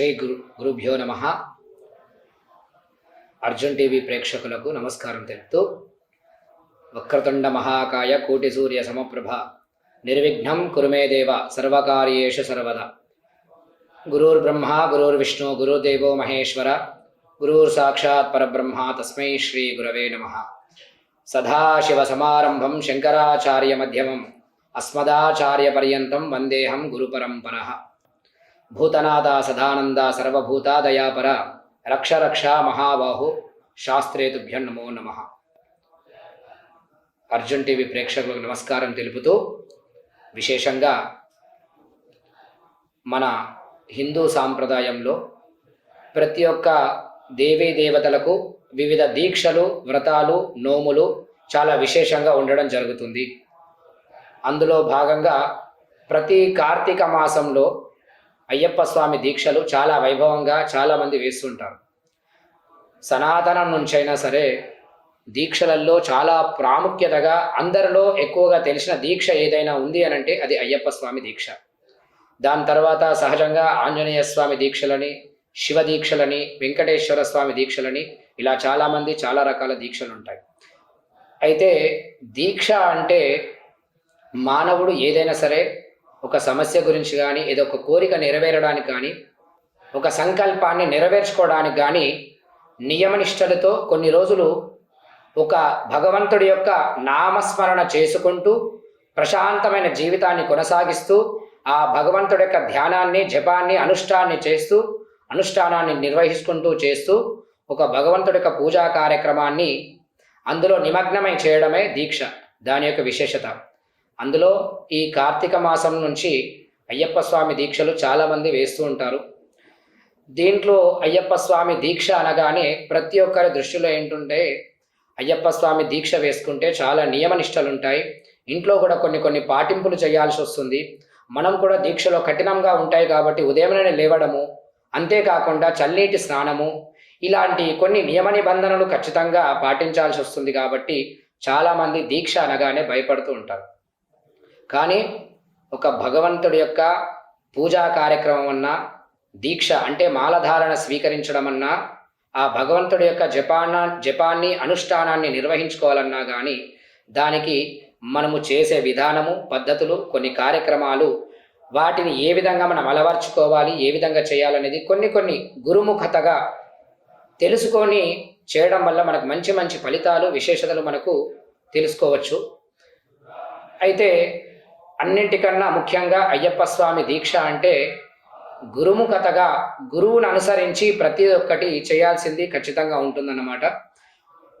శ్రీ గురు గురుభ్యో నమ. అర్జున్ టీవీ ప్రేక్షకులకు నమస్కారం తెలుపుతూ వక్రతుండ మహాకాయ కోటి సూర్య సమప్రభ నిర్విఘ్నం కురుమే దేవ సర్వకార్యేషు సర్వదా. గురుర్బ్రహ్మ గురుర్విష్ణు గురుదేవో మహేశ్వర గురుర్ సాక్షాత్ పరబ్రహ్మ తస్మై శ్రీ గురవే నమ. సదాశివసమారంభం శంకరాచార్య మధ్యమం అస్మదాచార్య పర్యంతం వందేహం గురుపరంపర భూతనాథ సదానంద సర్వభూత దయాపర రక్ష రక్ష మహాబాహు శాస్త్రేతుభ్యం నమో నమ. అర్జున్ టీవీ ప్రేక్షకులకు నమస్కారం తెలుపుతూ విశేషంగా మన హిందూ సాంప్రదాయంలో ప్రతి ఒక్క దేవీ దేవతలకు వివిధ దీక్షలు వ్రతాలు నోములు చాలా విశేషంగా ఉండడం జరుగుతుంది. అందులో భాగంగా ప్రతి కార్తీక మాసంలో అయ్యప్ప స్వామి దీక్షలు చాలా వైభవంగా చాలామంది వేస్తుంటారు. సనాతనం నుంచైనా సరే దీక్షలలో చాలా ప్రాముఖ్యతగా అందరిలో ఎక్కువగా తెలిసిన దీక్ష ఏదైనా ఉంది అని అంటే అది అయ్యప్ప స్వామి దీక్ష. దాని తర్వాత సహజంగా ఆంజనేయ స్వామి దీక్షలని శివ దీక్షలని వెంకటేశ్వర స్వామి దీక్షలని ఇలా చాలామంది చాలా రకాల దీక్షలు ఉంటాయి. అయితే దీక్ష అంటే మానవుడు ఏదైనా సరే ఒక సమస్య గురించి కానీ ఏదో ఒక కోరిక నెరవేరడానికి కానీ ఒక సంకల్పాన్ని నెరవేర్చుకోవడానికి కానీ నియమనిష్టలతో కొన్ని రోజులు ఒక భగవంతుడి యొక్క నామస్మరణ చేసుకుంటూ ప్రశాంతమైన జీవితాన్ని కొనసాగిస్తూ ఆ భగవంతుడి యొక్క ధ్యానాన్ని జపాన్ని అనుష్ఠాన్ని చేస్తూ అనుష్ఠానాన్ని నిర్వహిస్తుంటూ చేస్తూ ఒక భగవంతుడి యొక్క పూజా కార్యక్రమాన్ని అందులో నిమగ్నమై చేయడమే దీక్ష. దాని యొక్క విశేషత. అందులో ఈ కార్తీక మాసం నుంచి అయ్యప్ప స్వామి దీక్షలు చాలామంది వేస్తూ ఉంటారు. దీంట్లో అయ్యప్ప స్వామి దీక్ష అనగానే ప్రతి ఒక్కరి దృష్టిలో ఏంటంటే అయ్యప్ప స్వామి దీక్ష వేసుకుంటే చాలా నియమనిష్టలు ఉంటాయి. ఇంట్లో కూడా కొన్ని కొన్ని పాటింపులు చేయాల్సి వస్తుంది. మనం కూడా దీక్షలో కఠినంగా ఉంటాయి కాబట్టి ఉదయమే లేవడము అంతేకాకుండా చల్లనీటి స్నానము ఇలాంటి కొన్ని నియమ నిబంధనలు ఖచ్చితంగా పాటించాల్సి వస్తుంది కాబట్టి చాలామంది దీక్ష అనగానే భయపడుతూ ఉంటారు. కానీ ఒక భగవంతుడి యొక్క పూజా కార్యక్రమం అన్నా దీక్ష అంటే మాలధారణ స్వీకరించడం అన్నా ఆ భగవంతుడి యొక్క జపానా జపాన్ని అనుష్ఠానాన్ని నిర్వహించుకోవాలన్నా కానీ దానికి మనము చేసే విధానము పద్ధతులు కొన్ని కార్యక్రమాలు వాటిని ఏ విధంగా మనం అలవర్చుకోవాలి ఏ విధంగా చేయాలనేది కొన్ని కొన్ని గురుముఖతగా తెలుసుకొని చేయడం వల్ల మనకు మంచి మంచి ఫలితాలు విశేషతలు మనకు తెలుసుకోవచ్చు. అయితే అన్నింటికన్నా ముఖ్యంగా అయ్యప్ప స్వామి దీక్ష అంటే గురుముఖతగా గురువును అనుసరించి ప్రతి ఒక్కటి చేయాల్సింది ఖచ్చితంగా ఉంటుందన్నమాట.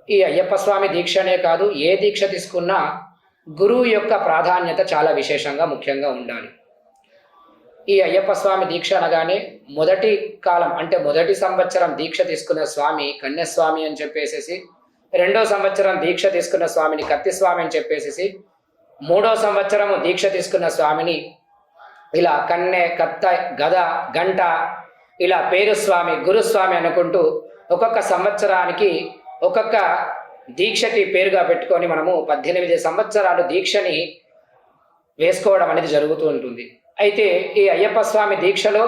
ఈ అయ్యప్ప స్వామి దీక్షనే కాదు ఏ దీక్ష తీసుకున్నా గురువు యొక్క ప్రాధాన్యత చాలా విశేషంగా ముఖ్యంగా ఉండాలి. ఈ అయ్యప్ప స్వామి దీక్ష అనగానే మొదటి కాలం అంటే మొదటి సంవత్సరం దీక్ష తీసుకున్న స్వామి కన్యస్వామి అని చెప్పేసేసి రెండో సంవత్సరం దీక్ష తీసుకున్న స్వామిని కత్తి స్వామి అని చెప్పేసేసి మూడో సంవత్సరము దీక్ష తీసుకున్న స్వామిని ఇలా కన్నె కత్త గద గంట ఇలా పేరు స్వామి గురుస్వామి అనుకుంటూ ఒక్కొక్క సంవత్సరానికి ఒక్కొక్క దీక్షకి పేరుగా పెట్టుకొని మనము పద్దెనిమిది సంవత్సరాలు దీక్షని వేసుకోవడం అనేది జరుగుతూ ఉంటుంది. అయితే ఈ అయ్యప్ప స్వామి దీక్షలో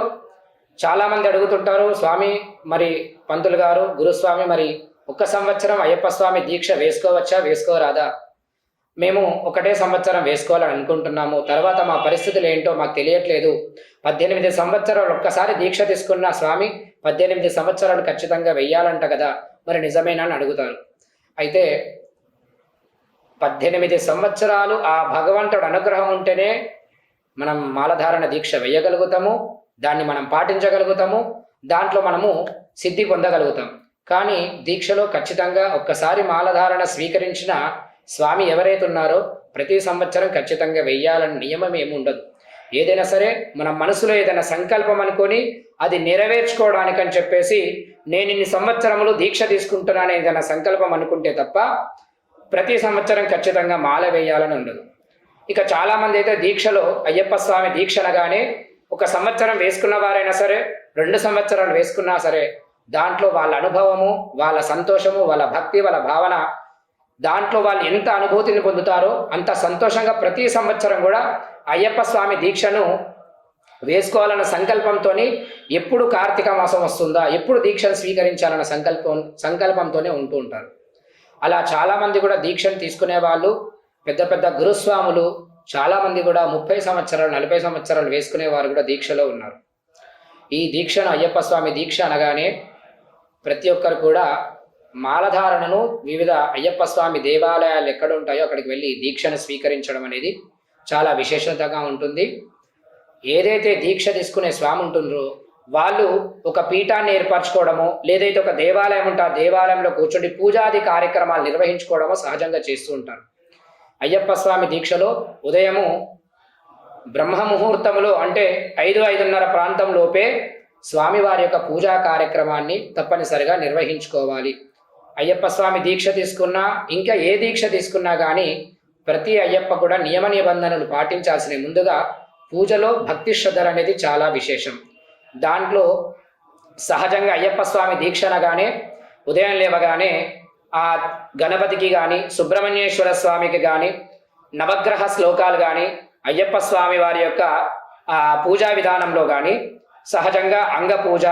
చాలామంది అడుగుతుంటారు స్వామి మరి పంతులు గారు గురుస్వామి మరి ఒక్క సంవత్సరం అయ్యప్ప స్వామి దీక్ష వేసుకోవచ్చా వేసుకోరాదా? మేము ఒకటే సంవత్సరం వేసుకోవాలని అనుకుంటున్నాము. తర్వాత మా పరిస్థితులు ఏంటో మాకు తెలియట్లేదు. పద్దెనిమిది సంవత్సరాలు ఒక్కసారి దీక్ష తీసుకున్న స్వామి పద్దెనిమిది సంవత్సరాలు ఖచ్చితంగా వెయ్యాలంట కదా. మరి నిజమేనా అని అడుగుతారు. అయితే పద్దెనిమిది సంవత్సరాలు ఆ భగవంతుడు అనుగ్రహం ఉంటేనే మనం మాలధారణ దీక్ష వేయగలుగుతాము దాన్ని మనం పాటించగలుగుతాము. దాంట్లో మనము సిద్ధి పొందగలుగుతాం. కానీ దీక్షలో ఖచ్చితంగా ఒక్కసారి మాలధారణ స్వీకరించిన స్వామి ఎవరైతే ఉన్నారో ప్రతి సంవత్సరం ఖచ్చితంగా వెయ్యాలని నియమం ఏమి ఉండదు. ఏదైనా సరే మన మనసులో ఏదైనా సంకల్పం అనుకొని అది నెరవేర్చుకోవడానికి అని చెప్పేసి నేను ఇన్ని సంవత్సరములు దీక్ష తీసుకుంటున్నాను ఏదైనా సంకల్పం అనుకుంటే తప్ప ప్రతి సంవత్సరం ఖచ్చితంగా మాల వేయాలని ఉండదు. ఇక చాలామంది అయితే దీక్షలో అయ్యప్ప స్వామి దీక్ష అనగానే ఒక సంవత్సరం వేసుకున్న వారైనా సరే రెండు సంవత్సరాలు వేసుకున్నా సరే దాంట్లో వాళ్ళ అనుభవము వాళ్ళ సంతోషము వాళ్ళ భక్తి వాళ్ళ భావన దాంట్లో వాళ్ళు ఎంత అనుభూతిని పొందుతారో అంత సంతోషంగా ప్రతి సంవత్సరం కూడా అయ్యప్ప స్వామి దీక్షను వేసుకోవాలన్న సంకల్పంతో ఎప్పుడు కార్తీక మాసం వస్తుందా ఎప్పుడు దీక్షను స్వీకరించాలన్న సంకల్పం సంకల్పంతోనే ఉంటూ ఉంటారు. అలా చాలామంది కూడా దీక్షను తీసుకునే వాళ్ళు పెద్ద పెద్ద గురుస్వాములు చాలామంది కూడా ముప్పై సంవత్సరాలు నలభై సంవత్సరాలు వేసుకునే వారు కూడా దీక్షలో ఉన్నారు. ఈ దీక్షను అయ్యప్ప స్వామి దీక్ష అనగానే ప్రతి ఒక్కరు కూడా మాలధారణను వివిధ అయ్యప్ప స్వామి దేవాలయాలు ఎక్కడ ఉంటాయో అక్కడికి వెళ్ళి దీక్షను స్వీకరించడం అనేది చాలా విశేషతగా ఉంటుంది. ఏదైతే దీక్ష తీసుకునే స్వామి ఉంటుందో వాళ్ళు ఒక పీఠాన్ని ఏర్పరచుకోవడము లేదైతే ఒక దేవాలయం ఉంటే ఆ దేవాలయంలో కూర్చుండి పూజాది కార్యక్రమాలు నిర్వహించుకోవడము సహజంగా చేస్తూ ఉంటారు. అయ్యప్ప స్వామి దీక్షలో ఉదయము బ్రహ్మ ముహూర్తములో అంటే ఐదు ఐదున్నర ప్రాంతంలోపే స్వామివారి యొక్క పూజా కార్యక్రమాన్ని తప్పనిసరిగా నిర్వహించుకోవాలి. అయ్యప్ప స్వామి దీక్ష తీసుకున్నా ఇంకా ఏ దీక్ష తీసుకున్నా కానీ ప్రతి అయ్యప్ప కూడా నియమ నిబంధనలు పాటించాల్సిన ముందుగా పూజలో భక్తి శ్రద్ధలు అనేది చాలా విశేషం. దాంట్లో సహజంగా అయ్యప్ప స్వామి దీక్ష అనగానే ఉదయం లేవగానే ఆ గణపతికి కానీ సుబ్రహ్మణ్యేశ్వర స్వామికి కానీ నవగ్రహ శ్లోకాలు కానీ అయ్యప్ప స్వామి వారి యొక్క ఆ పూజా విధానంలో కానీ సహజంగా అంగ పూజ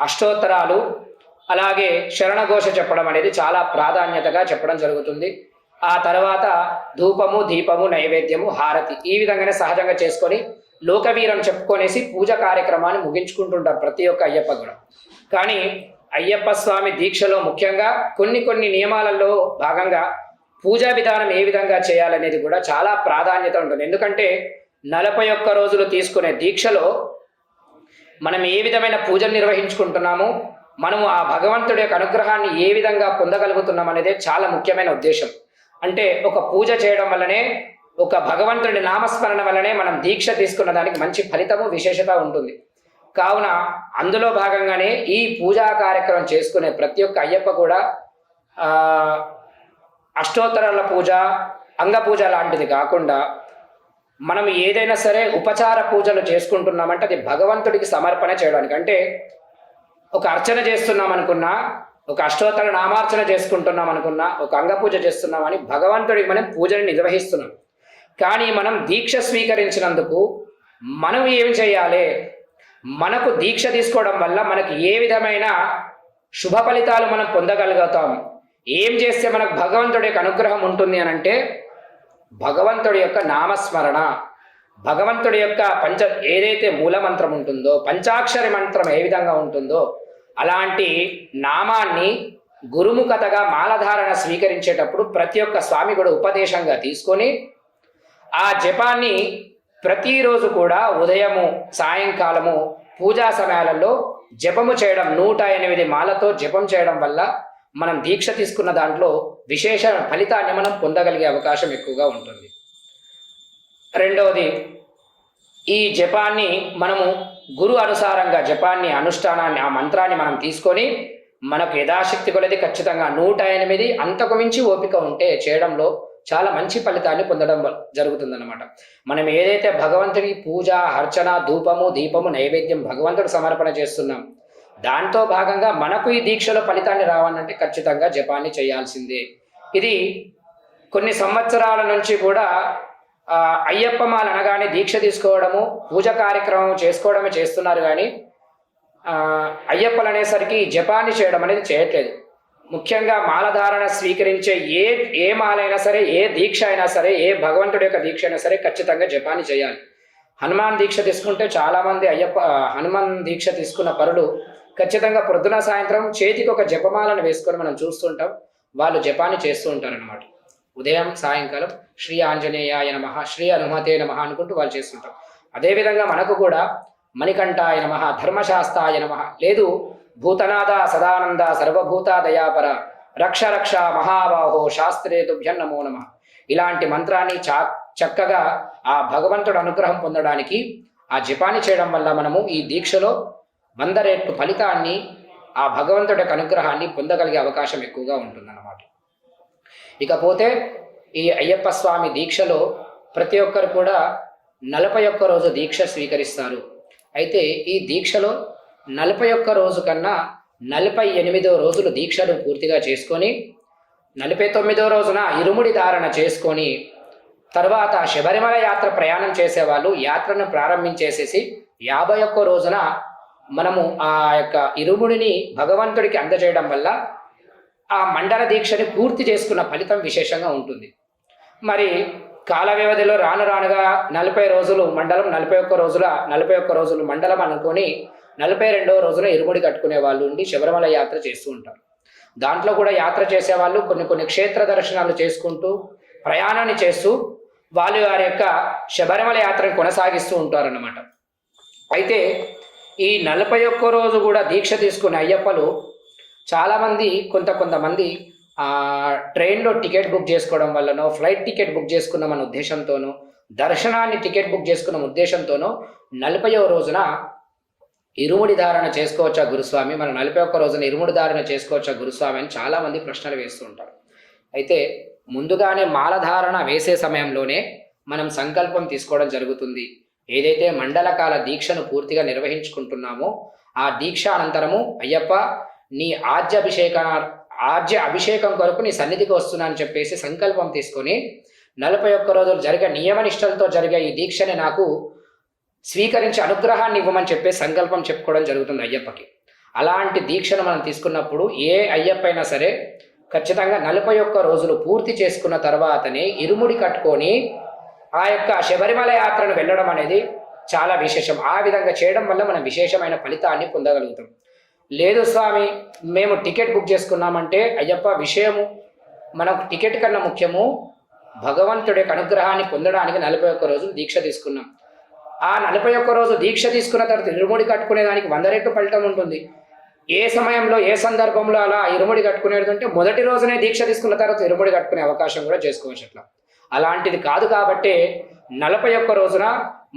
అష్టోత్తరాలు అలాగే శరణఘోష చెప్పడం అనేది చాలా ప్రాధాన్యతగా చెప్పడం జరుగుతుంది. ఆ తర్వాత ధూపము దీపము నైవేద్యము హారతి ఈ విధంగానే సహజంగా చేసుకొని లోకవీరం చెప్పుకొనేసి పూజ కార్యక్రమాన్ని ముగించుకుంటుంటారు ప్రతి ఒక్క అయ్యప్ప కూడా. కానీ అయ్యప్ప స్వామి దీక్షలో ముఖ్యంగా కొన్ని కొన్ని నియమాలలో భాగంగా పూజా విధానం ఏ విధంగా చేయాలనేది కూడా చాలా ప్రాధాన్యత ఉంటుంది. ఎందుకంటే నలభై ఒక్క రోజులు తీసుకునే దీక్షలో మనం ఏ విధమైన పూజలు నిర్వహించుకుంటున్నాము? మనము ఆ భగవంతుడి యొక్క అనుగ్రహాన్ని ఏ విధంగా పొందగలుగుతున్నాం అనేది చాలా ముఖ్యమైన ఉద్దేశం. అంటే ఒక పూజ చేయడం వల్లనే ఒక భగవంతుడి నామస్మరణ వల్లనే మనం దీక్ష తీసుకున్న దానికి మంచి ఫలితము విశేషత ఉంటుంది. కావున అందులో భాగంగానే ఈ పూజా కార్యక్రమం చేసుకునే ప్రతి ఒక్క అయ్యప్ప కూడా అష్టోత్తరాల పూజ అంగ పూజ లాంటిది కాకుండా మనం ఏదైనా సరే ఉపచార పూజలు చేసుకుంటున్నామంటే అది భగవంతుడికి సమర్పణ చేయడానికి. అంటే ఒక అర్చన చేస్తున్నాం అనుకున్నా ఒక అష్టోత్తర నామార్చన చేసుకుంటున్నాం అనుకున్నా ఒక అంగ పూజ చేస్తున్నామని భగవంతుడికి మనం పూజని నిర్వహిస్తున్నాం. కానీ మనం దీక్ష స్వీకరించినందుకు మనం ఏమి చేయాలి? మనకు దీక్ష తీసుకోవడం వల్ల మనకి ఏ విధమైన శుభ ఫలితాలు మనం పొందగలుగుతాం? ఏం చేస్తే మనకు భగవంతుడి యొక్క అనుగ్రహం ఉంటుంది అని అంటే భగవంతుడి యొక్క నామస్మరణ భగవంతుడి యొక్క పంచ ఏదైతే మూల మంత్రం ఉంటుందో పంచాక్షరి మంత్రం ఏ విధంగా ఉంటుందో అలాంటి నామాన్ని గురుముఖతగా మాలధారణ స్వీకరించేటప్పుడు ప్రతి ఒక్క స్వామి కూడా ఉపదేశంగా తీసుకొని ఆ జపాన్ని ప్రతిరోజు కూడా ఉదయము సాయంకాలము పూజా సమయాలలో జపము చేయడం నూట ఎనిమిది మాలతో జపం చేయడం వల్ల మనం దీక్ష తీసుకున్న దాంట్లో విశేష ఫలితాన్ని మనం పొందగలిగే అవకాశం ఎక్కువగా ఉంటుంది. రెండవది ఈ జపాన్ని మనము గురు అనుసారంగా జపాన్ని అనుష్ఠానాన్ని ఆ మంత్రాన్ని మనం తీసుకొని మనకు యథాశక్తి కొలది ఖచ్చితంగా నూట ఎనిమిది అంతకు మించి ఓపిక ఉంటే చేయడంలో చాలా మంచి ఫలితాన్ని పొందడం జరుగుతుందన్నమాట. మనం ఏదైతే భగవంతుడికి పూజ అర్చన ధూపము దీపము నైవేద్యం భగవంతుడు సమర్పణ చేస్తున్నాం దాంతో భాగంగా మనకు ఈ దీక్షలో ఫలితాన్ని రావాలంటే ఖచ్చితంగా జపాన్ని చేయాల్సిందే. ఇది కొన్ని సంవత్సరాల నుంచి కూడా అయ్యప్ప మాల అనగానే దీక్ష తీసుకోవడము పూజ కార్యక్రమం చేసుకోవడమే చేస్తున్నారు కానీ అయ్యప్పలు అనేసరికి జపాన్ని చేయడం అనేది చేయట్లేదు. ముఖ్యంగా మాలధారణ స్వీకరించే ఏ ఏ మాలైనా సరే ఏ దీక్ష అయినా సరే ఏ భగవంతుడి యొక్క దీక్ష అయినా సరే ఖచ్చితంగా జపాన్ని చేయాలి. హనుమాన్ దీక్ష తీసుకుంటే చాలామంది అయ్యప్ప హనుమాన్ దీక్ష తీసుకున్న పరులు ఖచ్చితంగా ప్రొద్దున సాయంత్రం చేతికి ఒక జపమాలను వేసుకొని మనం చూస్తుంటాం. వాళ్ళు జపాన్ని చేస్తూ ఉంటారనమాట ఉదయం సాయంకాలం శ్రీ ఆంజనేయాయ నమ శ్రీ హనుమతే నమ అనుకుంటూ వాళ్ళు చేస్తుంటాం అదేవిధంగా మనకు కూడా మణికంఠాయ నమ ధర్మశాస్త్రాయ నమ లేదు భూతనాథ సదానంద సర్వభూత దయాపర రక్ష రక్ష మహాబాహో శాస్త్రే తుభ్యం నమో నమ. ఇలాంటి మంత్రాన్ని చా చక్కగా ఆ భగవంతుడు అనుగ్రహం పొందడానికి ఆ జపాన్ని చేయడం వల్ల మనము ఈ దీక్షలో వంద రెట్టు ఫలితాన్ని ఆ భగవంతుడి యొక్క అనుగ్రహాన్ని పొందగలిగే అవకాశం ఎక్కువగా ఉంటుందన్నమాట. ఇకపోతే ఈ అయ్యప్ప స్వామి దీక్షలో ప్రతి ఒక్కరు కూడా నలభై ఒక్క రోజు దీక్ష స్వీకరిస్తారు. అయితే ఈ దీక్షలో నలభై ఒక్క రోజు కన్నా నలభై ఎనిమిదో రోజులు దీక్షను పూర్తిగా చేసుకొని నలభై తొమ్మిదో రోజున ఇరుముడి ధారణ చేసుకొని తర్వాత శబరిమల యాత్ర ప్రయాణం చేసేవాళ్ళు యాత్రను ప్రారంభించేసేసి యాభై ఒక్క రోజున మనము ఆ యొక్క ఇరుముడిని భగవంతుడికి అందజేయడం వల్ల ఆ మండల దీక్షని పూర్తి చేసుకున్న ఫలితం విశేషంగా ఉంటుంది. మరి కాల వ్యవధిలో రాను రానుగా నలభై రోజులు మండలం నలభై ఒక్క రోజుల నలభై ఒక్క రోజులు మండలం అనుకొని నలభై రెండవ రోజున ఇరుముడి కట్టుకునే వాళ్ళు ఉండి శబరిమల యాత్ర చేస్తూ ఉంటారు. దాంట్లో కూడా యాత్ర చేసేవాళ్ళు కొన్ని కొన్ని క్షేత్ర దర్శనాలు చేసుకుంటూ ప్రయాణాన్ని చేస్తూ వాళ్ళు వారి యొక్క శబరిమల యాత్రను కొనసాగిస్తూ ఉంటారన్నమాట. అయితే ఈ నలభై ఒక్క రోజు కూడా దీక్ష తీసుకునే అయ్యప్పలు చాలామంది కొంత కొంతమంది ఆ, ట్రైన్లో టికెట్ బుక్ చేసుకోవడం వల్లనో ఫ్లైట్ టికెట్ బుక్ చేసుకున్నామన్న ఉద్దేశంతోనో దర్శనాన్ని టికెట్ బుక్ చేసుకున్న ఉద్దేశంతోనో నలభైవ రోజున ఇరుముడి ధారణ చేసుకోవచ్చా గురుస్వామి? మనం నలభై ఒక్క రోజున ఇరుముడి ధారణ చేసుకోవచ్చా గురుస్వామి అని చాలామంది ప్రశ్నలు వేస్తూ ఉంటారు. అయితే ముందుగానే మాలధారణ వేసే సమయంలోనే మనం సంకల్పం తీసుకోవడం జరుగుతుంది. ఏదైతే మండలకాల దీక్షను పూర్తిగా నిర్వహించుకుంటున్నామో ఆ దీక్ష అనంతరము అయ్యప్ప నీ ఆజ్యాభిషేక ఆజ్య అభిషేకం కొరకు నీ సన్నిధికి వస్తున్నా అని చెప్పేసి సంకల్పం తీసుకొని నలభై ఒక్క రోజులు జరిగే నియమనిష్టలతో జరిగే ఈ దీక్షని నాకు స్వీకరించి అనుగ్రహాన్ని ఇవ్వమని చెప్పే సంకల్పం చెప్పుకోవడం జరుగుతుంది అయ్యప్పకి. అలాంటి దీక్షను మనం తీసుకున్నప్పుడు ఏ అయ్యప్ప అయినా సరే ఖచ్చితంగా నలభై ఒక్క రోజులు పూర్తి చేసుకున్న తర్వాతనే ఇరుముడి కట్టుకొని ఆ యొక్క శబరిమల యాత్రను వెళ్ళడం అనేది చాలా విశేషం. ఆ విధంగా చేయడం వల్ల మనం విశేషమైన ఫలితాన్ని పొందగలుగుతాం. లేదు స్వామి మేము టికెట్ బుక్ చేసుకున్నామంటే అయ్యప్ప విషయము మనకు టికెట్ కన్నా ముఖ్యము భగవంతుడి యొక్క అనుగ్రహాన్ని పొందడానికి నలభై ఒక్క రోజులు దీక్ష తీసుకున్నాం. ఆ నలభై ఒక్క రోజు దీక్ష తీసుకున్న తర్వాత ఇరుముడి కట్టుకునే దానికి వంద రెట్లు ఫలితం ఉంటుంది. ఏ సమయంలో ఏ సందర్భంలో అలా ఇరుముడి కట్టుకునేది అంటే మొదటి రోజునే దీక్ష తీసుకున్న తర్వాత ఇరుముడి కట్టుకునే అవకాశం కూడా చేసుకోవచ్చు అట్లా. అలాంటిది కాదు కాబట్టే నలభై ఒక్క రోజున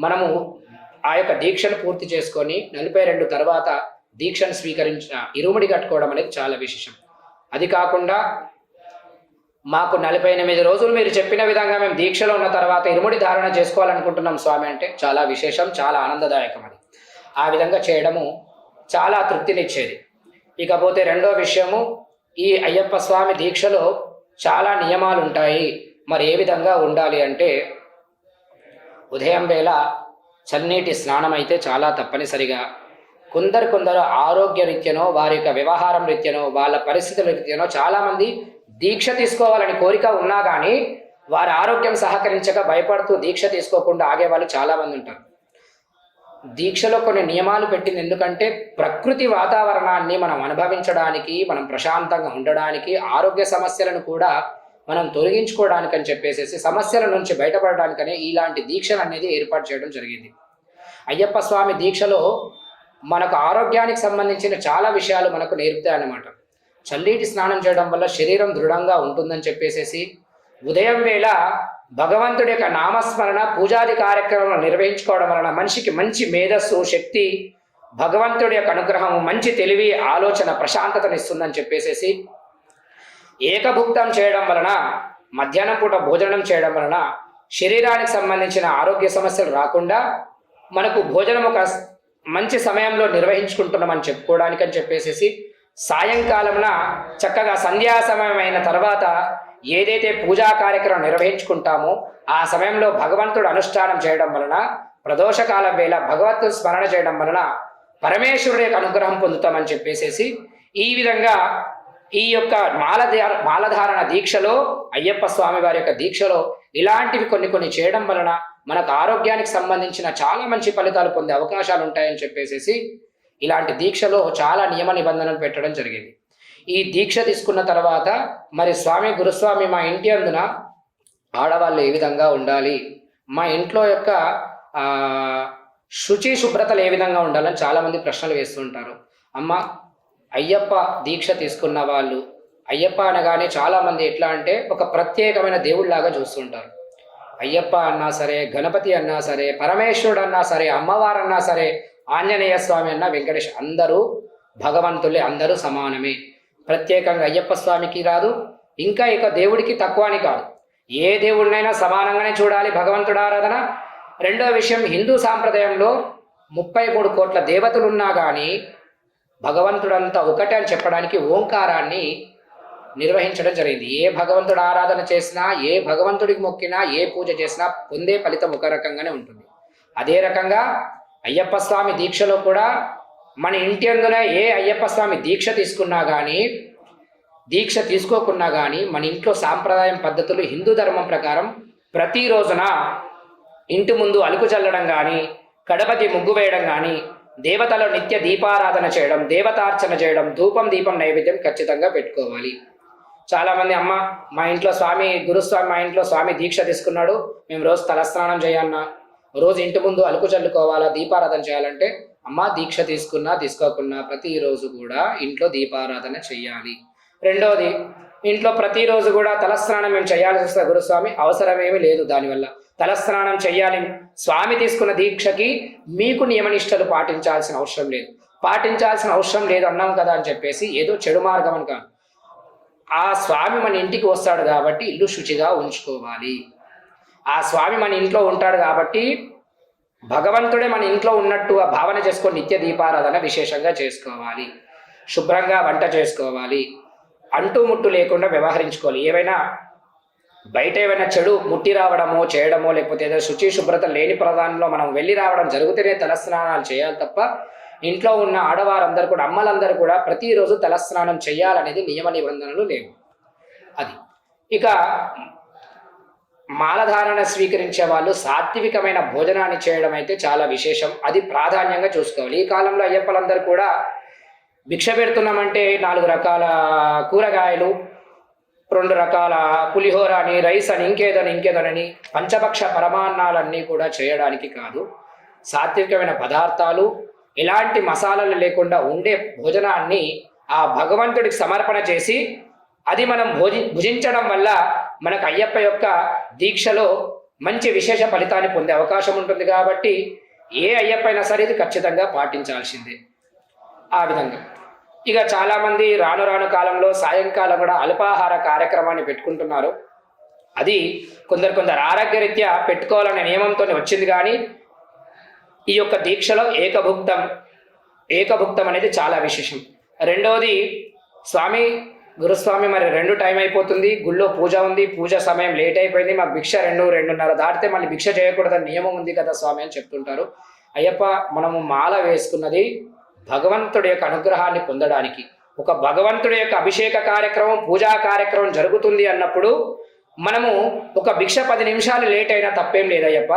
మనము ఆ యొక్క దీక్షను పూర్తి చేసుకొని నలభై రెండు తర్వాత దీక్షను స్వీకరించిన ఇరుముడి కట్టుకోవడం అనేది చాలా విశేషం. అది కాకుండా మాకు నలభై ఎనిమిది రోజులు మీరు చెప్పిన విధంగా మేము దీక్షలో ఉన్న తర్వాత ఇరుముడి ధారణ చేసుకోవాలనుకుంటున్నాం స్వామి అంటే చాలా విశేషం చాలా ఆనందదాయకం అది. ఆ విధంగా చేయడము చాలా తృప్తినిచ్చేది. ఇకపోతే రెండో విషయము ఈ అయ్యప్ప స్వామి దీక్షలో చాలా నియమాలు ఉంటాయి మరి ఏ విధంగా ఉండాలి అంటే ఉదయం వేళ చన్నీటి స్నానం అయితే చాలా తప్పనిసరిగా కొందరు కొందరు ఆరోగ్య రీత్యనో వారి యొక్క వ్యవహారం రీత్యనో వాళ్ళ పరిస్థితుల రీత్యనో చాలామంది దీక్ష తీసుకోవాలని కోరిక ఉన్నా కానీ వారి ఆరోగ్యం సహకరించక భయపడుతూ దీక్ష తీసుకోకుండా ఆగే వాళ్ళు చాలామంది ఉంటారు. దీక్షలో కొన్ని నియమాలు పెట్టింది ఎందుకంటే ప్రకృతి వాతావరణాన్ని మనం అనుభవించడానికి మనం ప్రశాంతంగా ఉండడానికి ఆరోగ్య సమస్యలను కూడా మనం తొలగించుకోవడానికి అని చెప్పేసి సమస్యల నుంచి బయటపడడానికనే ఇలాంటి దీక్షలు అనేది ఏర్పాటు చేయడం జరిగింది. అయ్యప్ప స్వామి దీక్షలో మనకు ఆరోగ్యానికి సంబంధించిన చాలా విషయాలు మనకు నేర్పుతాయి అన్నమాట. చల్లీటి స్నానం చేయడం వల్ల శరీరం దృఢంగా ఉంటుందని చెప్పేసేసి ఉదయం వేళ భగవంతుడి యొక్క నామస్మరణ పూజాది కార్యక్రమాలు నిర్వహించుకోవడం వలన మనిషికి మంచి మేధస్సు శక్తి భగవంతుడి యొక్క అనుగ్రహం మంచి తెలివి ఆలోచన ప్రశాంతతను ఇస్తుందని చెప్పేసేసి ఏకభుక్తం చేయడం వలన మధ్యాహ్నం పూట భోజనం చేయడం వలన శరీరానికి సంబంధించిన ఆరోగ్య సమస్యలు రాకుండా మనకు భోజనం ఒక మంచి సమయంలో నిర్వహించుకుంటున్నామని చెప్పుకోవడానికి అని చెప్పేసి సాయంకాలమున చక్కగా సంధ్యా సమయం అయిన తర్వాత ఏదైతే పూజా కార్యక్రమం నిర్వహించుకుంటామో ఆ సమయంలో భగవంతుడు అనుష్ఠానం చేయడం వలన ప్రదోషకాలం వేళ భగవంతుడు స్మరణ చేయడం వలన పరమేశ్వరుడి యొక్క అనుగ్రహం పొందుతామని చెప్పేసేసి ఈ విధంగా ఈ యొక్క మాలధార మాలధారణ దీక్షలో అయ్యప్ప స్వామి వారి యొక్క దీక్షలో ఇలాంటివి కొన్ని కొన్ని చేయడం వలన మనకు ఆరోగ్యానికి సంబంధించిన చాలా మంచి ఫలితాలు పొందే అవకాశాలు ఉంటాయని చెప్పేసి ఇలాంటి దీక్షలో చాలా నియమ నిబంధనలు పెట్టడం జరిగింది. ఈ దీక్ష తీసుకున్న తర్వాత మరి స్వామి గురుస్వామి మా ఇంటి అందున ఆడవాళ్ళు ఏ విధంగా ఉండాలి? మా ఇంట్లో యొక్క శుచి శుభ్రతలు ఏ విధంగా ఉండాలని చాలామంది ప్రశ్నలు వేస్తుంటారు. అమ్మ అయ్యప్ప దీక్ష తీసుకున్న వాళ్ళు అయ్యప్ప అనగానే చాలామంది ఎట్లా అంటే ఒక ప్రత్యేకమైన దేవుళ్ళలాగా చూస్తుంటారు. అయ్యప్ప అన్నా సరే గణపతి అన్నా సరే పరమేశ్వరుడు అన్నా సరే అమ్మవారు అన్నా సరే ఆంజనేయ స్వామి అన్నా వెంకటేష్ అందరూ భగవంతులే అందరూ సమానమే. ప్రత్యేకంగా అయ్యప్ప స్వామికి రాదు ఇంకా ఇక దేవుడికి తక్కువ అని కాదు. ఏ దేవుడినైనా సమానంగానే చూడాలి భగవంతుడు ఆరాధన. రెండో విషయం హిందూ సాంప్రదాయంలో ముప్పై మూడు కోట్ల దేవతలున్నా కానీ భగవంతుడంతా ఒకటే అని చెప్పడానికి ఓంకారాన్ని నిర్వహించడం జరిగింది. ఏ భగవంతుడు ఆరాధన చేసినా ఏ భగవంతుడికి మొక్కినా ఏ పూజ చేసినా పొందే ఫలితం ఒక రకంగానే ఉంటుంది. అదే రకంగా అయ్యప్ప స్వామి దీక్షలో కూడా మన ఇంటి అందునే ఏ అయ్యప్ప స్వామి దీక్ష తీసుకున్నా కానీ దీక్ష తీసుకోకున్నా కానీ మన ఇంట్లో సాంప్రదాయం పద్ధతులు హిందూ ధర్మం ప్రకారం ప్రతి రోజున ఇంటి ముందు అలుకు చల్లడం కానీ కడపతి ముగ్గు వేయడం కానీ దేవతల నిత్య దీపారాధన చేయడం దేవతార్చన చేయడం ధూపం దీపం నైవేద్యం ఖచ్చితంగా పెట్టుకోవాలి. చాలామంది అమ్మ మా ఇంట్లో స్వామి గురుస్వామి మా ఇంట్లో స్వామి దీక్ష తీసుకున్నాడు. మేము రోజు తలస్నానం చేయాలన్నా రోజు ఇంటి ముందు అలుకు చల్లుకోవాలా? దీపారాధన చేయాలంటే అమ్మ దీక్ష తీసుకున్నా తీసుకోకున్నా ప్రతిరోజు కూడా ఇంట్లో దీపారాధన చేయాలి. రెండోది ఇంట్లో ప్రతిరోజు కూడా తలస్నానం మేము చేయాల్సి వస్తుంది గురుస్వామి? అవసరమేమీ లేదు దానివల్ల. తలస్నానం చేయాలి. స్వామి తీసుకున్న దీక్షకి మీకు నియమనిష్టలు పాటించాల్సిన అవసరం లేదు. పాటించాల్సిన అవసరం లేదు అన్నాం కదా అని చెప్పేసి ఏదో చెడు మార్గం అని కాదు. ఆ స్వామి మన ఇంటికి వస్తాడు కాబట్టి ఇల్లు శుచిగా ఉంచుకోవాలి. ఆ స్వామి మన ఇంట్లో ఉంటాడు కాబట్టి భగవంతుడే మన ఇంట్లో ఉన్నట్టు ఆ భావన చేసుకొని నిత్య దీపారాధన విశేషంగా చేసుకోవాలి. శుభ్రంగా వంట చేసుకోవాలి. అంటూ ముట్టు లేకుండా వ్యవహరించుకోవాలి. ఏవైనా బయట ఏమైనా చెడు ముట్టి రావడమో చేయడమో లేకపోతే ఏదో శుచి శుభ్రత లేని ప్రధానంలో మనం వెళ్ళి రావడం జరిగితేనే తలస్నానాలు చేయాలి తప్ప ఇంట్లో ఉన్న ఆడవారందరూ కూడా అమ్మలందరూ కూడా ప్రతిరోజు తలస్నానం చేయాలనేది నియమ నిబంధనలు లేవు. అది. ఇక మాలధారణ స్వీకరించే వాళ్ళు సాత్వికమైన భోజనాన్ని చేయడం అయితే చాలా విశేషం. అది ప్రాధాన్యంగా చూసుకోవాలి. ఈ కాలంలో అయ్యప్పలందరూ కూడా భిక్ష పెడుతున్నామంటే నాలుగు రకాల కూరగాయలు రెండు రకాల పులిహోర అని రైస్ అని ఇంకేదని ఇంకేదనని పంచపక్ష పరమాన్నాలన్నీ కూడా చేయడానికి కాదు. సాత్వికమైన పదార్థాలు ఎలాంటి మసాలాలు లేకుండా ఉండే భోజనాన్ని ఆ భగవంతుడికి సమర్పణ చేసి అది మనం భోజి భుజించడం వల్ల మనకు అయ్యప్ప యొక్క దీక్షలో మంచి విశేష ఫలితాన్ని పొందే అవకాశం ఉంటుంది కాబట్టి ఏ అయ్యప్ప అయినా సరే ఇది ఖచ్చితంగా పాటించాల్సిందే. ఆ విధంగా. ఇక చాలామంది రాను రాను కాలంలో సాయంకాలం కూడా అల్పాహార కార్యక్రమాన్ని పెట్టుకుంటున్నారు. అది కొందరు కొందరు ఆరోగ్యరీత్యా పెట్టుకోవాలనే నియమంతో వచ్చింది కానీ ఈ యొక్క దీక్షలో ఏకభుక్తం ఏకభుక్తం అనేది చాలా విశేషం. రెండవది స్వామి గురుస్వామి మరి రెండు టైం అయిపోతుంది గుళ్ళో పూజ ఉంది పూజ సమయం లేట్ అయిపోయింది మాకు భిక్ష రెండు రెండున్నర దాటితే మళ్ళీ భిక్ష చేయకూడదని నియమం ఉంది కదా స్వామి అని చెప్తుంటారు. అయ్యప్ప మనము మాల వేసుకున్నది భగవంతుడి యొక్క అనుగ్రహాన్ని పొందడానికి. ఒక భగవంతుడి యొక్క అభిషేక కార్యక్రమం పూజా కార్యక్రమం జరుగుతుంది అన్నప్పుడు మనము ఒక భిక్ష పది నిమిషాలు లేట్ అయినా తప్పేం లేదయ్యప్ప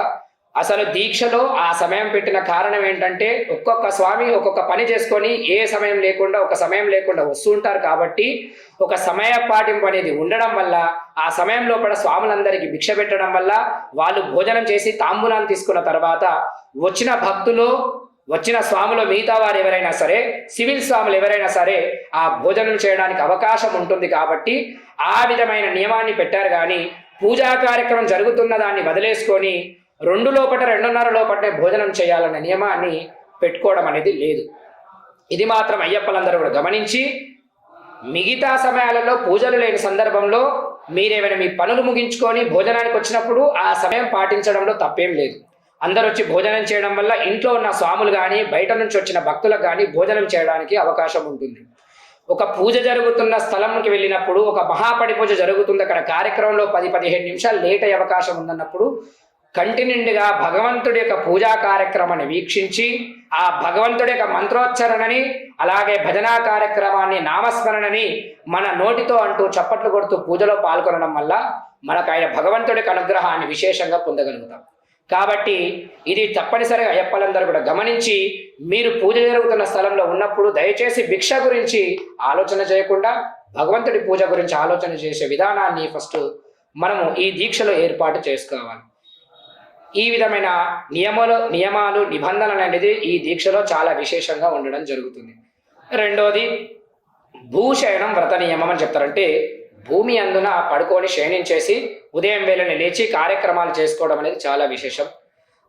అసలు దీక్షలో ఆ సమయం పెట్టిన కారణం ఏంటంటే ఒక్కొక్క స్వామి ఒక్కొక్క పని చేసుకొని ఏ సమయం లేకుండా ఒక సమయం లేకుండా వస్తుంటారు కాబట్టి ఒక సమయ పాటింపు అనేది ఉండడం వల్ల ఆ సమయంలో కూడా స్వాములందరికీ భిక్ష పెట్టడం వల్ల వాళ్ళు భోజనం చేసి తాంబూలాన్ని తీసుకున్న తర్వాత వచ్చిన భక్తులు వచ్చిన స్వాములు మిగతా వారు ఎవరైనా సరే సివిల్ స్వాములు ఎవరైనా సరే ఆ భోజనం చేయడానికి అవకాశం ఉంటుంది కాబట్టి ఆ విధమైన నియమాన్ని పెట్టారు కానీ పూజా కార్యక్రమం జరుగుతున్న దాన్ని వదిలేసుకొని రెండు లోపట రెండున్నర లోపటే భోజనం చేయాలన్న నియమాన్ని పెట్టుకోవడం అనేది లేదు. ఇది మాత్రం అయ్యప్పలందరూ కూడా గమనించి మిగతా సమయాలలో పూజలు లేని సందర్భంలో మీరేమైనా మీ పనులు ముగించుకొని భోజనానికి వచ్చినప్పుడు ఆ సమయం పాటించడంలో తప్పేం లేదు. అందరూ వచ్చి భోజనం చేయడం వల్ల ఇంట్లో ఉన్న స్వాములు కానీ బయట నుంచి వచ్చిన భక్తులకు కానీ భోజనం చేయడానికి అవకాశం ఉంటుంది. ఒక పూజ జరుగుతున్న స్థలంకి వెళ్ళినప్పుడు ఒక మహాపడి పూజ జరుగుతుంది అక్కడ కార్యక్రమంలో పది పదిహేను నిమిషాలు లేట్ అయ్యే అవకాశం ఉందన్నప్పుడు కంటి నిండుగా భగవంతుడి యొక్క పూజా కార్యక్రమాన్ని వీక్షించి ఆ భగవంతుడి యొక్క మంత్రోచ్చరణని అలాగే భజనా కార్యక్రమాన్ని నామస్మరణని మన నోటితో అంటూ చప్పట్లు కొడుతూ పూజలో పాల్గొనడం వల్ల మనకు ఆయన భగవంతుడి యొక్క అనుగ్రహాన్ని విశేషంగా పొందగలుగుతాం. కాబట్టి ఇది తప్పనిసరిగా అయ్యప్పలందరూ కూడా గమనించి మీరు పూజ జరుగుతున్న స్థలంలో ఉన్నప్పుడు దయచేసి భిక్ష గురించి ఆలోచన చేయకుండా భగవంతుడి పూజ గురించి ఆలోచన చేసే విధానాన్ని ఫస్ట్ మనము ఈ దీక్షలో ఏర్పాటు చేసుకోవాలి. ఈ విధమైన నియమాలు నియమాలు నిబంధనలు అనేది ఈ దీక్షలో చాలా విశేషంగా ఉండడం జరుగుతుంది. రెండోది భూశయనం వ్రత నియమం అని చెప్తారంటే భూమి అందున పడుకొని శయనించేసి ఉదయం వేళని లేచి కార్యక్రమాలు చేసుకోవడం అనేది చాలా విశేషం.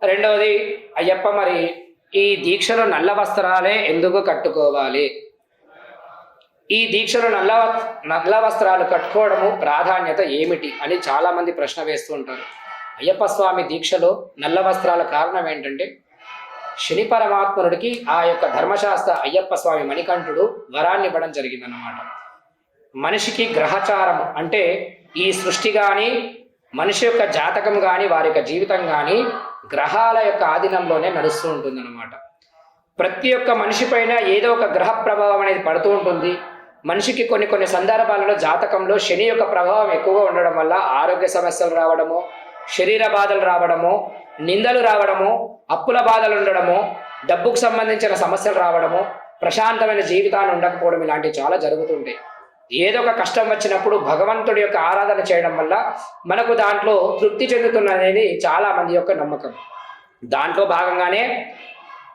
రెండవది అయ్యప్ప మరి ఈ దీక్షలో నల్ల వస్త్రాలే ఎందుకు కట్టుకోవాలి? ఈ దీక్షలో నల్ల నల్ల వస్త్రాలు కట్టుకోవడము ప్రాధాన్యత ఏమిటి అని చాలామంది ప్రశ్న వేస్తూ ఉంటారు. అయ్యప్ప స్వామి దీక్షలో నల్ల వస్త్రాల కారణం ఏంటంటే శని పరమాత్మనుడికి ఆ యొక్క ధర్మశాస్త్ర అయ్యప్ప స్వామి మణికంఠుడు వరాన్ని ఇవ్వడం జరిగిందన్నమాట. మనిషికి గ్రహచారం అంటే ఈ సృష్టి కానీ మనిషి యొక్క జాతకం కానీ వారి యొక్క జీవితం కానీ గ్రహాల యొక్క ఆధీనంలోనే నడుస్తూ ఉంటుందన్నమాట. ప్రతి ఒక్క మనిషి పైన ఏదో ఒక గ్రహ ప్రభావం అనేది పడుతూ ఉంటుంది. మనిషికి కొన్ని కొన్ని సందర్భాలలో జాతకంలో శని యొక్క ప్రభావం ఎక్కువగా ఉండడం వల్ల ఆరోగ్య సమస్యలు రావడము శరీర బాధలు రావడము నిందలు రావడము అప్పుల బాధలు ఉండడము డబ్బుకు సంబంధించిన సమస్యలు రావడము ప్రశాంతమైన జీవితాన్ని ఉండకపోవడం ఇలాంటివి చాలా జరుగుతుంటాయి. ఏదో ఒక కష్టం వచ్చినప్పుడు భగవంతుడి యొక్క ఆరాధన చేయడం వల్ల మనకు దాంట్లో తృప్తి చెందుతున్నది చాలా మంది యొక్క నమ్మకం. దాంట్లో భాగంగానే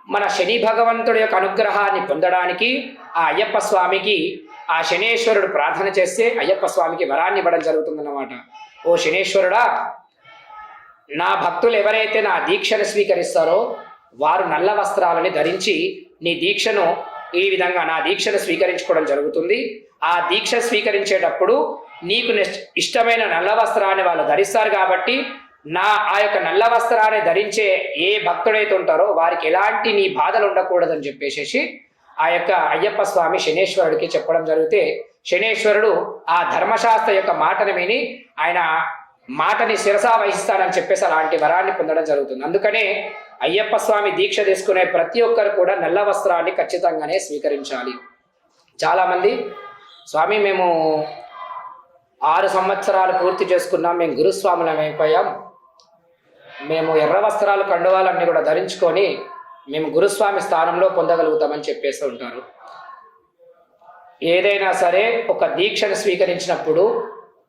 మన శని భగవంతుడి యొక్క అనుగ్రహాన్ని పొందడానికి ఆ అయ్యప్ప స్వామికి ఆ శనేశ్వరుడు ప్రార్థన చేస్తే అయ్యప్ప స్వామికి వరాన్ని ఇవ్వడం జరుగుతుందన్నమాట. ఓ శనేశ్వరుడా నా భక్తులు ఎవరైతే నా దీక్షను స్వీకరిస్తారో వారు నల్ల వస్త్రాలని ధరించి నీ దీక్షను ఈ విధంగా నా దీక్షను స్వీకరించుకోవడం జరుగుతుంది. ఆ దీక్ష స్వీకరించేటప్పుడు నీకు ఇష్టమైన నల్ల వస్త్రాన్ని వాళ్ళు ధరిస్తారు కాబట్టి నా ఆ యొక్క నల్ల వస్త్రాన్ని ధరించే ఏ భక్తుడైతే ఉంటారో వారికి ఎలాంటి నీ బాధలు ఉండకూడదని చెప్పేసి ఆ యొక్క అయ్యప్ప స్వామి శనేశ్వరుడికి చెప్పడం జరిగితే శనేశ్వరుడు ఆ ధర్మశాస్త్ర యొక్క మాటను విని ఆయన మాటని శిరసా వహిస్తానని చెప్పేసి అలాంటి వరాన్ని పొందడం జరుగుతుంది. అందుకనే అయ్యప్ప స్వామి దీక్ష తీసుకునే ప్రతి ఒక్కరు కూడా నల్ల వస్త్రాన్ని ఖచ్చితంగానే స్వీకరించాలి. చాలామంది స్వామి మేము ఆరు సంవత్సరాలు పూర్తి చేసుకున్నాం మేము గురుస్వాములం అయిపోయాం. మేము ఎర్ర వస్త్రాలు కండువాలన్నీ కూడా ధరించుకొని మేము గురుస్వామి స్థానంలో పొందగలుగుతామని చెప్పేస్తూ ఉంటారు. ఏదైనా సరే ఒక దీక్షను స్వీకరించినప్పుడు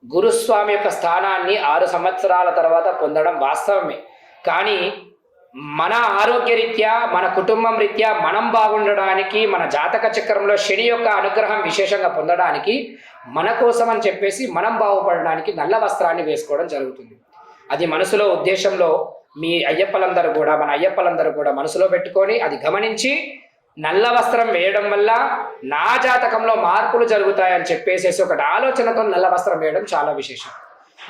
గురుస్వామి యొక్క స్థానాన్ని ఆరు సంవత్సరాల తర్వాత పొందడం వాస్తవమే. కానీ మన ఆరోగ్యరీత్యా మన కుటుంబం రీత్యా మనం బాగుండడానికి మన జాతక చక్రంలో శని యొక్క అనుగ్రహం విశేషంగా పొందడానికి మన కోసం అని చెప్పేసి మనం బాగుపడడానికి నల్ల వస్త్రాన్ని వేసుకోవడం జరుగుతుంది. అది మనసులో ఉద్దేశంలో మీ అయ్యప్పలందరూ కూడా మన అయ్యప్పలందరూ కూడా మనసులో పెట్టుకొని అది గమనించి నల్ల వస్త్రం వేయడం వల్ల నా జాతకంలో మార్పులు జరుగుతాయని చెప్పేసేసి ఒకటి ఆలోచనతో నల్ల వస్త్రం వేయడం చాలా విశేషం.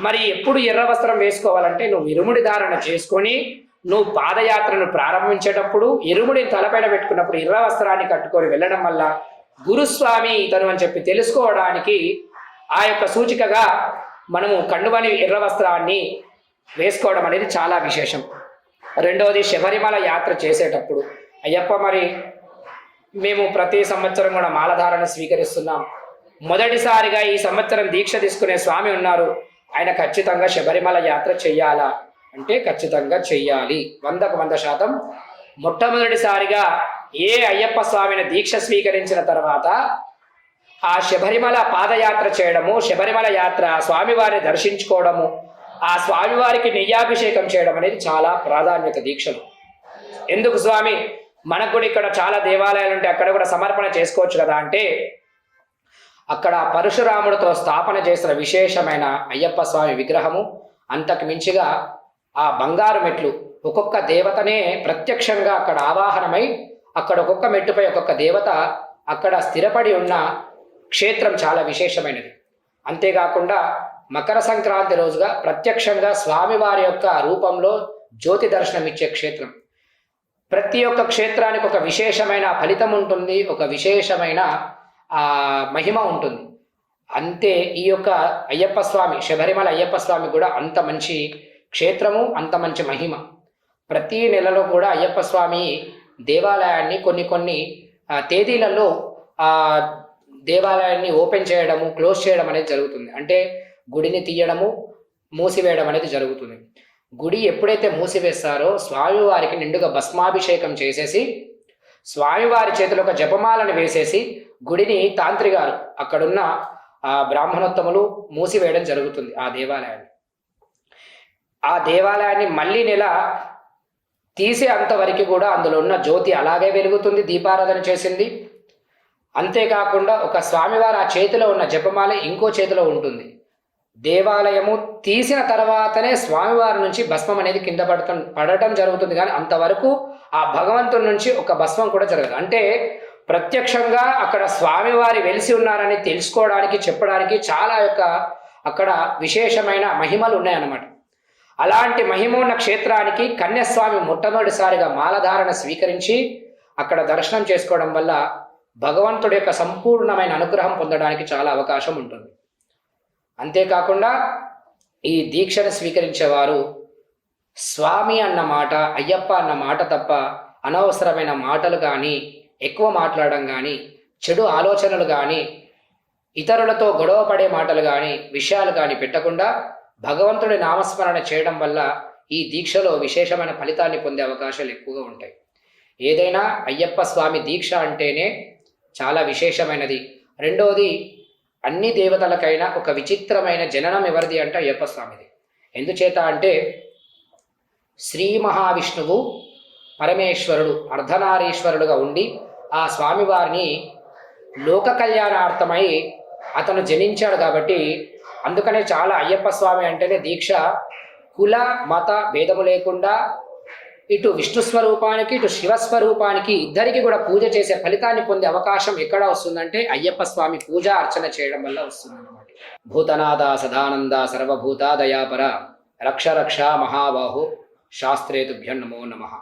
మరి ఎప్పుడు ఎర్ర వస్త్రం వేసుకోవాలంటే నువ్వు ఇరుముడి ధారణ చేసుకొని నువ్వు పాదయాత్రను ప్రారంభించేటప్పుడు ఇరుముడిని తలపైన పెట్టుకున్నప్పుడు ఎర్ర వస్త్రాన్ని కట్టుకొని వెళ్ళడం వల్ల గురుస్వామి ఇతను అని చెప్పి తెలుసుకోవడానికి ఆ యొక్క సూచికగా మనము కండువని ఎర్ర వస్త్రాన్ని వేసుకోవడం అనేది చాలా విశేషం. రెండవది శబరిమల యాత్ర చేసేటప్పుడు. అయ్యప్ప మరి మేము ప్రతి సంవత్సరం కూడా మాలధారణ స్వీకరిస్తున్నాం. మొదటిసారిగా ఈ సంవత్సరం దీక్ష తీసుకునే స్వామి ఉన్నారు. ఆయన ఖచ్చితంగా శబరిమల యాత్ర చెయ్యాలా అంటే ఖచ్చితంగా చెయ్యాలి. వందకు వంద శాతం. మొట్టమొదటిసారిగా ఏ అయ్యప్ప స్వామిని దీక్ష స్వీకరించిన తర్వాత ఆ శబరిమల పాదయాత్ర చేయడము శబరిమల యాత్ర స్వామివారిని దర్శించుకోవడము ఆ స్వామివారికి నెయ్యాభిషేకం చేయడం అనేది చాలా ప్రాధాన్యత దీక్షలు. ఎందుకు స్వామి? మనకు కూడా ఇక్కడ చాలా దేవాలయాలు ఉంటాయి అక్కడ కూడా సమర్పణ చేసుకోవచ్చు కదా అంటే అక్కడ పరశురాముడితో స్థాపన చేసిన విశేషమైన అయ్యప్ప స్వామి విగ్రహము అంతకు మించిగా ఆ బంగారు మెట్లు ఒక్కొక్క దేవతనే ప్రత్యక్షంగా అక్కడ ఆవాహనమై అక్కడ ఒక్కొక్క మెట్టుపై ఒక్కొక్క దేవత అక్కడ స్థిరపడి ఉన్న క్షేత్రం చాలా విశేషమైనది. అంతేకాకుండా మకర సంక్రాంతి రోజుగా ప్రత్యక్షంగా స్వామివారి యొక్క రూపంలో జ్యోతి దర్శనం ఇచ్చే క్షేత్రం. ప్రతి ఒక్క క్షేత్రానికి ఒక విశేషమైన ఫలితం ఉంటుంది ఒక విశేషమైన మహిమ ఉంటుంది. అంతే ఈ యొక్క అయ్యప్ప స్వామి శబరిమల అయ్యప్ప స్వామి కూడా అంత మంచి క్షేత్రము అంత మంచి మహిమ. ప్రతి నెలలో కూడా అయ్యప్ప స్వామి దేవాలయాన్ని కొన్ని కొన్ని తేదీలలో దేవాలయాన్ని ఓపెన్ చేయడము క్లోజ్ చేయడం అనేది జరుగుతుంది. అంటే గుడిని తీయడము మూసివేయడం అనేది జరుగుతుంది. గుడి ఎప్పుడైతే మూసివేస్తారో స్వామివారికి నిండుగా భస్మాభిషేకం చేసేసి స్వామివారి చేతిలో ఒక జపమాలను వేసేసి గుడిని తాంత్రిగారు అక్కడున్న ఆ బ్రాహ్మణోత్తములు మూసివేయడం జరుగుతుంది ఆ దేవాలయాన్ని. ఆ దేవాలయాన్ని మళ్ళీ నెల తీసే అంతవరకు కూడా అందులో ఉన్న జ్యోతి అలాగే వెలుగుతుంది దీపారాధన చేసింది. అంతేకాకుండా ఒక స్వామివారు ఆ చేతిలో ఉన్న జపమాల ఇంకో చేతిలో ఉంటుంది. దేవాలయము తీసిన తర్వాతనే స్వామివారి నుంచి భస్మం అనేది కింద పడటం పడటం జరుగుతుంది. కానీ అంతవరకు ఆ భగవంతుడి నుంచి ఒక భస్మం కూడా జరగదు. అంటే ప్రత్యక్షంగా అక్కడ స్వామివారి వెలిసి ఉన్నారని తెలుసుకోవడానికి చెప్పడానికి చాలా యొక్క అక్కడ విశేషమైన మహిమలు ఉన్నాయన్నమాట. అలాంటి మహిమ ఉన్న క్షేత్రానికి కన్యస్వామి మొట్టమొదటిసారిగా మాలధారణ స్వీకరించి అక్కడ దర్శనం చేసుకోవడం వల్ల భగవంతుడి యొక్క సంపూర్ణమైన అనుగ్రహం పొందడానికి చాలా అవకాశం ఉంటుంది. అంతేకాకుండా ఈ దీక్షను స్వీకరించేవారు స్వామి అన్న మాట అయ్యప్ప అన్న మాట తప్ప అనవసరమైన మాటలు కానీ ఎక్కువ మాట్లాడడం కానీ చెడు ఆలోచనలు కానీ ఇతరులతో గొడవ పడే మాటలు కానీ విషయాలు కానీ పెట్టకుండా భగవంతుడి నామస్మరణ చేయడం వల్ల ఈ దీక్షలో విశేషమైన ఫలితాన్ని పొందే అవకాశాలు ఎక్కువగా ఉంటాయి. ఏదైనా అయ్యప్ప స్వామి దీక్ష అంటేనే చాలా విశేషమైనది. రెండవది అన్ని దేవతలకైనా ఒక విచిత్రమైన జననం ఎవరిది అంటే అయ్యప్ప స్వామిది ఎందుచేత అంటే శ్రీ మహావిష్ణువు పరమేశ్వరుడు అర్ధనారీశ్వరుడుగా ఉండి ఆ స్వామివారిని లోక కళ్యాణార్థమై అతను జనించాడు కాబట్టి అందుకనే చాలా అయ్యప్ప స్వామి అంటేనే దీక్ష కుల మత భేదము లేకుండా ఇటు విష్ణు స్వరూపానికి ఇటు శివస్వరూపానికి ఇద్దరికి కూడా పూజ చేసే ఫలితాన్ని పొందే అవకాశం ఎక్కడ వస్తుందంటే అయ్యప్ప స్వామి పూజ అర్చన చేయడం వల్ల వస్తుంది అన్నమాట భూతనాథ సదానంద సర్వభూత దయాపర రక్ష రక్ష మహాబాహు శాస్త్రేతుభ్యం నమో నమః.